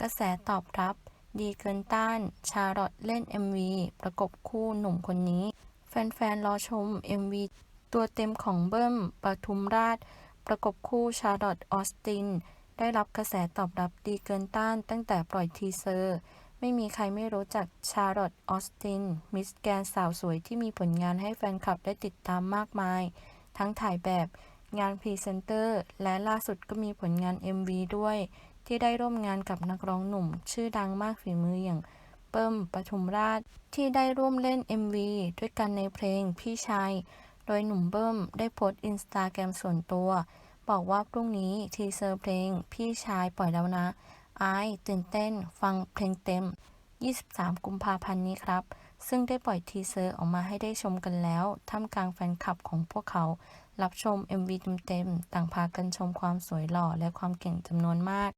กระแสตอบรับดีเกินต้าน ชาร์ลอตเล่น MV ประกบคู่หนุ่มคนนี้ แฟนๆ รอชม MV ตัวเต็มของเบิ้มปทุมราช ประกบคู่ชาร์ลอตออสติน ได้รับกระแสตอบรับดีเกินต้าน ตั้งแต่ปล่อยทีเซอร์ ไม่มีใครไม่รู้จักชาร์ลอตออสติน มิสแกรนด์สาวสวยที่มีผลงานให้แฟนคลับได้ติดตามมากมาย ทั้งถ่ายแบบงานพรีเซนเตอร์ และล่าสุดก็มีผลงาน MV ด้วย ที่ได้ร่วมงานกับนักร้องหนุ่ม ชื่อดังมากฝีมืออย่างเปิ้มปทุมราชที่ได้ร่วมเล่น MV ด้วยกันในเพลงพี่ชาย โดยหนุ่มเบิ้มได้โพสต์อินสตาแกรมส่วนตัว บอกว่าพรุ่งนี้ทีเซอร์เพลงพี่ชายปล่อยแล้วนะอายตื่นเต้นฟังเพลงเต็ม 23 กุมภาพันธ์นี้ครับ ซึ่งได้ปล่อยทีเซอร์ออกมาให้ได้ชมกันแล้ว ท่ามกลางแฟนคลับของพวกเขา รับชม MV เต็มๆต่างพากันชมความสวยหล่อและความเก่งจำนวนมาก